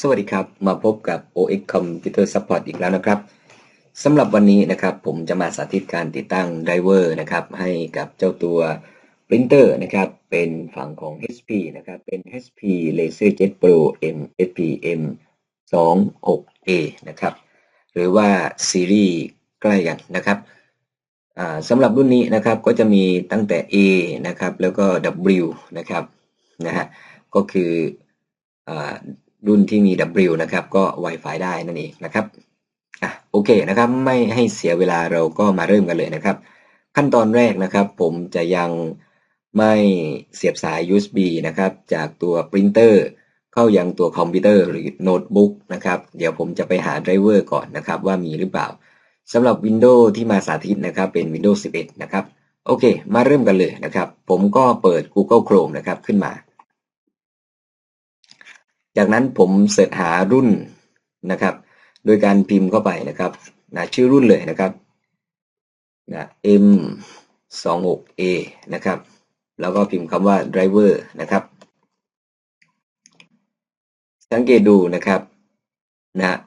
สวัสดีครับ มาพบกับ OX Computer Support อีกแล้วนะครับสำหรับวันนี้นะครับผมจะมาสาธิตการติดตั้งไดเวอร์นะครับให้กับเจ้าตัวปรินเตอร์นะครับเป็นฝั่งของ HP นะครับเป็น HP LaserJet Pro M FPM 26A นะครับหรือว่าซีรีส์ใกล้กันนะครับสำหรับรุ่นนี้นะครับก็จะมีตั้งแต่ A นะครับแล้วก็ W นะครับนะฮะก็คืออ รุ่นที่มี W นะครับ ก็ Wi-Fi ได้นั่นเองนะครับอะโอเคนะครับ ไม่ให้เสียเวลาเราก็มาเริ่มกันเลยนะครับ ขั้นตอนแรกนะครับ ผมจะยังไม่เสียบสาย USB นะครับ จากตัวปรินเตอร์เข้ายังตัวคอมพิวเตอร์หรือโน้ตบุ๊กนะครับ เดี๋ยวผมจะไปหาไดรเวอร์ก่อนนะครับ ว่ามีหรือเปล่าสำหรับ Windows ที่มาสาธิตนะครับ เป็น Windows 11 นะครับ โอเค มาเริ่มกันเลยนะครับ ผมก็เปิด Google Chrome นะครับ ขึ้นมา จากนั้นผมเสิร์ชหารุ่นนะครับ โดยการพิมพ์เข้าไปนะครับนะชื่อรุ่นเลยนะครับนะ M 2 6 A นะครับ แล้วก็พิมพ์คำว่า driver นะครับ สังเกตดูนะครับนะ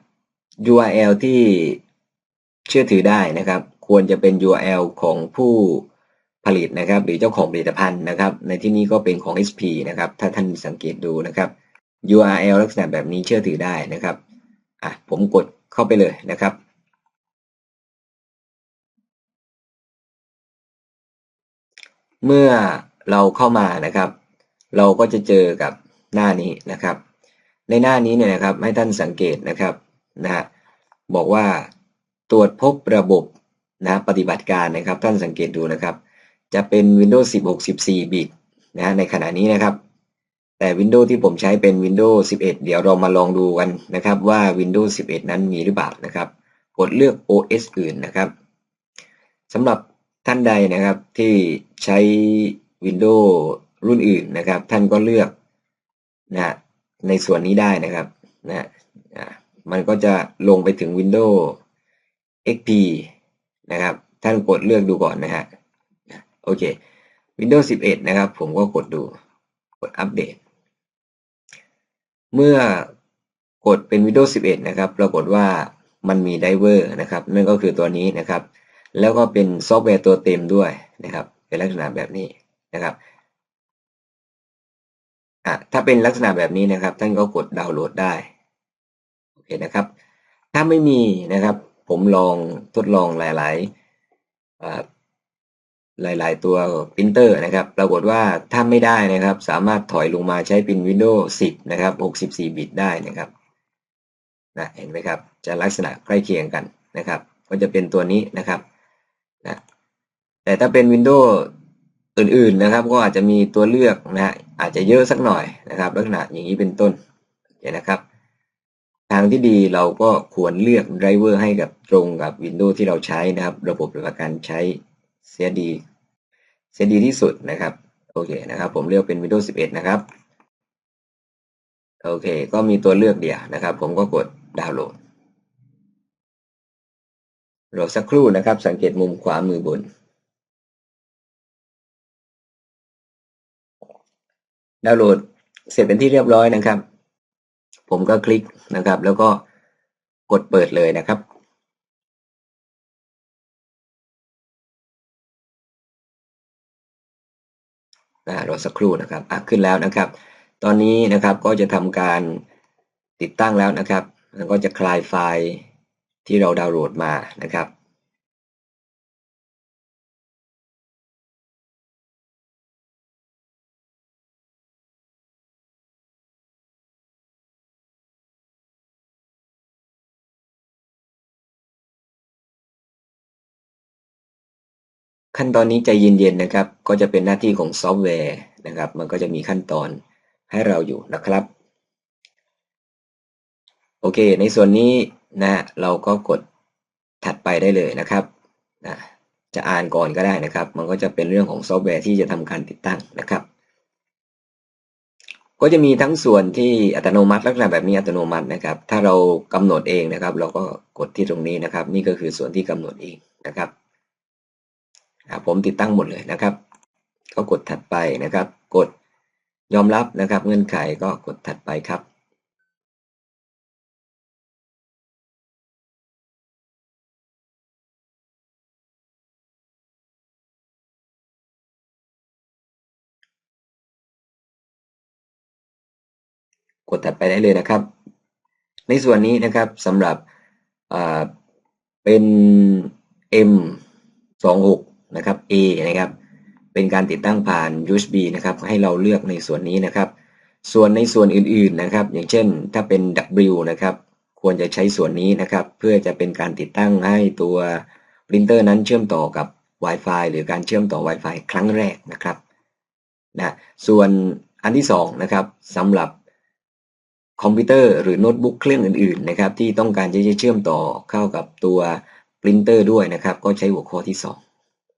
URL ที่เชื่อถือได้นะครับ ควรจะเป็น URL ของผู้ผลิตนะครับ หรือเจ้าของผลิตภัณฑ์นะครับ ในที่นี้ก็เป็นของ HP นะครับ ถ้าท่านสังเกตดูนะครับ URL ลักษณะแบบนี้เชื่อถือได้นะครับอะผมกดเข้าไปเลยนะครับ เมื่อเราเข้ามานะครับ เราก็จะเจอกับหน้านี้นะครับ ในหน้านี้เนี่ยนะครับให้ท่านสังเกตนะครับนะฮะบอกว่าตรวจพบระบบนะปฏิบัติการนะครับ ท่านสังเกตดูนะครับ จะเป็น Windows 10 64 บิตนะในขณะนี้นะครับ แต่ Windows ที่ผมใช้เป็น Windows 11 เดี๋ยวเรามาลองดูกันนะครับว่า Windows 11 นั้นมีหรือเปล่านะครับกดเลือก OS อื่นนะครับสำหรับท่านใดนะครับที่ใช้ Windows รุ่นอื่นนะครับ ท่านก็เลือกนะในส่วนนี้ได้นะครับนะมันก็จะลงไปถึง Windows XP นะครับ ท่านกดเลือกดูก่อนนะฮะโอเค Windows 11 นะครับ ผมก็กดดูกดอัปเดต เมื่อกดเป็น Windows 11 นะครับ ปรากฏว่ามันมีไดเวอร์นะครับ นั่นก็คือตัวนี้นะครับ แล้วก็เป็นซอฟต์แวร์ตัวเต็มด้วยนะครับ เป็นลักษณะแบบนี้นะครับอะถ้าเป็นลักษณะแบบนี้นะครับ ท่านก็กดดาวน์โหลดได้ โอเคนะครับ ถ้าไม่มีนะครับ ผมลองทดลองหลาย ๆ หลาย ๆ ตัวพิมพ์เตอร์นะครับ ปรากฏว่าถ้าไม่ได้นะครับ สามารถถอยลงมาใช้เป็น Windows 10 นะครับ 64 บิตได้นะครับนะเห็นไหมครับ จะลักษณะใกล้เคียงกันนะครับ ก็จะเป็นตัวนี้นะครับนะแต่ถ้าเป็น Windows อื่น ๆ นะครับ ก็อาจจะมีตัวเลือกนะอาจจะเยอะสักหน่อยนะครับ ลักษณะอย่างนี้เป็นต้นเห็นนะครับ ทางที่ดีเราก็ควรเลือกไดรเวอร์ให้กับตรงกับ Windows ที่เราใช้นะครับ ระบบปฏิบัติการใช้ เสียดี เสียดีที่สุดนะครับ โอเคนะครับ ผมเลือกเป็น Windows 11 นะครับ โอเค ก็มีตัวเลือกเดียวนะครับ ผมก็กดดาวน์โหลดโหลดสักครู่นะครับ สังเกตมุมขวามือบน ดาวน์โหลดเสร็จเป็นที่เรียบร้อยนะครับ ผมก็คลิกนะครับ แล้วก็กดเปิดเลยนะครับ นะรอสักครู่นะครับอะขึ้นแล้วนะครับ ตอนนี้นะครับก็จะทำการติดตั้งแล้วนะครับแล้วก็จะคลายไฟล์ที่เราดาวน์โหลดมานะครับ ขั้นตอนนี้ใจเย็นๆนะครับ ก็จะเป็นหน้าที่ของซอฟต์แวร์นะครับ มันก็จะมีขั้นตอนให้เราอยู่นะครับ โอเค ในส่วนนี้นะเราก็กดถัดไปได้เลยนะครับนะจะอ่านก่อนก็ได้นะครับ มันก็จะเป็นเรื่องของซอฟต์แวร์ที่จะทำการติดตั้งนะครับ ก็จะมีทั้งส่วนที่อัตโนมัติลักษณะแบบนี้อัตโนมัตินะครับ ถ้าเรากำหนดเองนะครับ เราก็กดที่ตรงนี้นะครับ นี่ก็คือส่วนที่กำหนดเองนะครับ ผมติดตั้งหมดเลยนะครับ ก็กดถัดไปนะครับ กดยอมรับนะครับ เงื่อนไขก็กดถัดไปครับกดถัดไปได้เลยนะครับ ในส่วนนี้นะครับสำหรับเป็น M 2 6 นะครับ A นะครับเป็นการติดตั้งผ่าน USB นะครับให้เราเลือกในส่วนนี้นะครับ ส่วนในส่วนอื่นๆนะครับ อย่างเช่นถ้าเป็น W นะครับควรจะใช้ส่วนนี้นะครับ เพื่อจะเป็นการติดตั้งให้ตัวปรินเตอร์นั้นเชื่อมต่อกับ Wi-Fi หรือการเชื่อมต่อ Wi-Fi ครั้งแรกนะครับนะส่วนอันที่2นะครับสำหรับคอมพิวเตอร์หรือโน้ตบุ๊กเครื่องอื่นๆนะครับที่ต้องการจะเชื่อมต่อเข้ากับตัวปรินเตอร์ด้วยนะครับ ก็ใช้หัวข้อที่ 2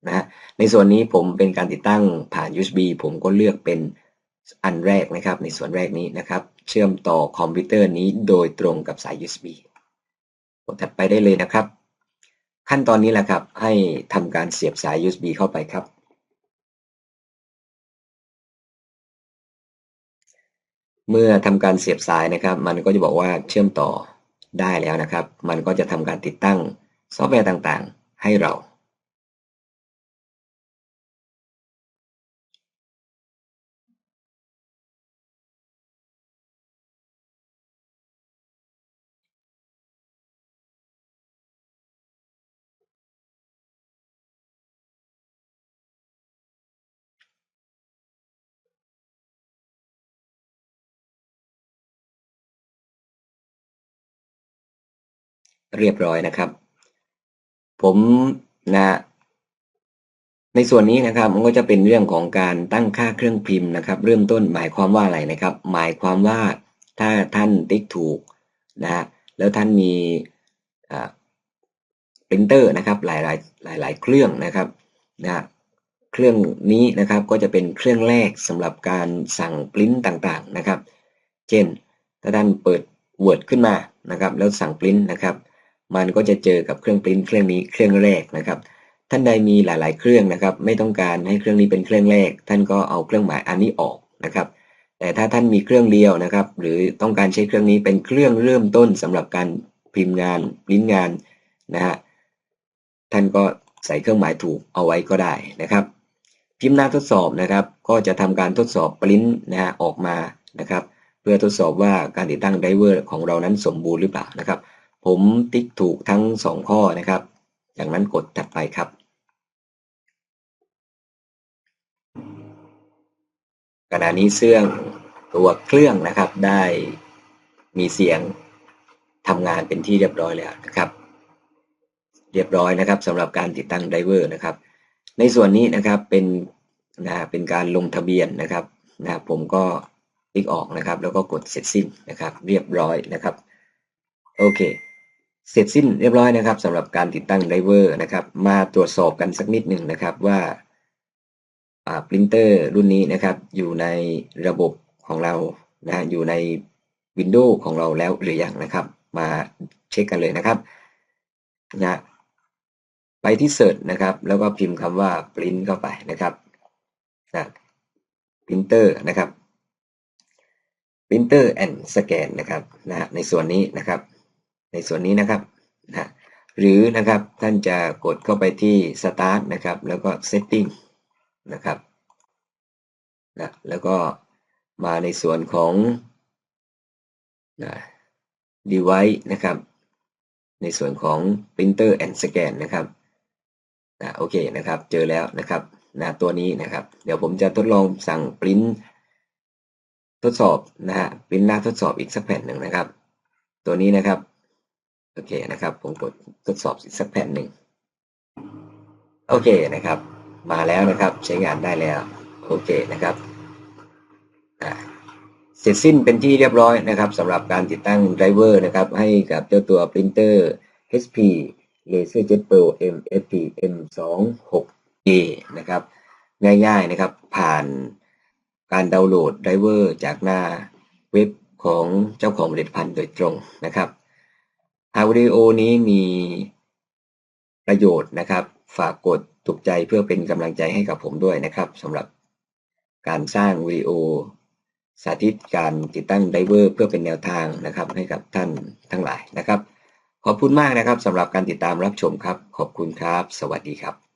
นะในส่วนนี้ผมเป็นการติดตั้งผ่าน USB ผมก็เลือกเป็นอันแรกนะครับ ในส่วนแรกนี้นะครับ เชื่อมต่อคอมพิวเตอร์นี้โดยตรงกับสาย USB กดถัดไปได้เลยนะครับ ขั้นตอนนี้แหละครับให้ทำการเสียบสาย USB เข้าไปครับ เมื่อทำการเสียบสายนะครับ มันก็จะบอกว่าเชื่อมต่อได้แล้วนะครับ มันก็จะทำการติดตั้งซอฟต์แวร์ต่างๆ ให้เรา เรียบร้อยนะครับ ผมนะ ในส่วนนี้นะครับมันก็จะเป็นเรื่องของการตั้งค่าเครื่องพิมพ์นะครับ เริ่มต้นหมายความว่าอะไรนะครับ หมายความว่าถ้าท่านติ๊กถูกนะแล้วท่านมีปรินเตอร์นะครับ หลายหลายหลายหลายเครื่องนะครับนะเครื่องนี้นะครับก็จะเป็นเครื่องแรกสำหรับการสั่งปริ้นต่างๆนะครับ เช่น ถ้าท่านเปิด Word ขึ้นมานะครับ แล้วสั่งปริ้นนะครับ มันก็จะเจอกับเครื่องปริ้นเครื่องนี้เครื่องแรกนะครับ ท่านใดมีหลาย ๆ เครื่องนะครับ ไม่ต้องการให้เครื่องนี้เป็นเครื่องแรก ท่านก็เอาเครื่องหมายอันนี้ออกนะครับ แต่ถ้าท่านมีเครื่องเดียวนะครับ หรือต้องการใช้เครื่องนี้เป็นเครื่องเริ่มต้นสำหรับการพิมพ์งานปริ้นงานนะฮะท่านก็ใส่เครื่องหมายถูกเอาไว้ก็ได้นะครับ พิมพ์หน้าทดสอบนะครับ ก็จะทำการทดสอบปริ้นนะฮะออกมานะครับ เพื่อทดสอบว่าการติดตั้งไดเวอร์ของเรานั้นสมบูรณ์หรือเปล่านะครับ ผมติ๊กถูกทั้ง 2 ข้อนะครับ จากนั้นกดถัดไปครับ ขณะนี้เสื่องตัวเครื่องนะครับได้มีเสียงทำงานเป็นที่เรียบร้อยแล้วนะครับ เรียบร้อยนะครับสำหรับการติดตั้งไดเวอร์นะครับ ในส่วนนี้นะครับเป็นนะเป็นการลงทะเบียนนะครับนะผมก็คลิกออกนะครับ แล้วก็กดเสร็จสิ้นนะครับ เรียบร้อยนะครับ โอเค เสร็จสิ้นเรียบร้อยนะครับสำหรับการติดตั้งไดเวอร์นะครับ มาตรวจสอบกันสักนิดหนึ่งนะครับว่าปรินเตอร์รุ่นนี้นะครับ อยู่ในระบบของเรานะอยู่ใน Windows ของเราแล้วหรือยังนะครับ มาเช็คกันเลยนะครับนะไปที่ Search นะครับ แล้วก็พิมพ์คำว่า print เข้าไปนะครับนะ printer นะครับ printer and scan นะครับนะในส่วนนี้นะครับ ในส่วนนี้นะครับนะหรือนะครับท่านจะกดเข้าไปที่ Start นะครับ แล้วก็ Setting นะครับนะแล้วก็มาในส่วนของนะ Device นะครับ ในส่วนของ Printer and Scan นะครับนะโอเคนะครับ เจอแล้วนะครับนะตัวนี้นะครับ เดี๋ยวผมจะทดลองสั่งปริ้นทดสอบนะฮะปริ้นหน้าทดสอบอีกสักแผ่นหนึ่งนะครับ ตัวนี้นะครับ โอเคนะครับ ผมกดทดสอบสักแผ่นหนึ่งโอเคนะครับ มาแล้วนะครับใช้งานได้แล้ว โอเคนะครับเสร็จสิ้นเป็นที่เรียบร้อยนะครับสำหรับการติดตั้งไดรเวอร์นะครับ ให้กับเจ้าตัวปรินเตอร์ HP LaserJet Pro MFP M26A นะครับ ง่ายๆนะครับ ผ่านการดาวน์โหลดไดรเวอร์จากหน้าเว็บของเจ้าของผลิตภัณฑ์โดยตรงนะครับ หากวิดีโอนี้มีประโยชน์นะครับ ฝากกดถูกใจเพื่อเป็นกำลังใจให้กับผมด้วยนะครับสำหรับการสร้างวิดีโอ สาธิตการติดตั้งไดเวอร์เพื่อเป็นแนวทางนะครับ ให้กับท่านทั้งหลายนะครับ ขอบคุณมากนะครับสำหรับการติดตามรับชมครับ ขอบคุณครับ สวัสดีครับ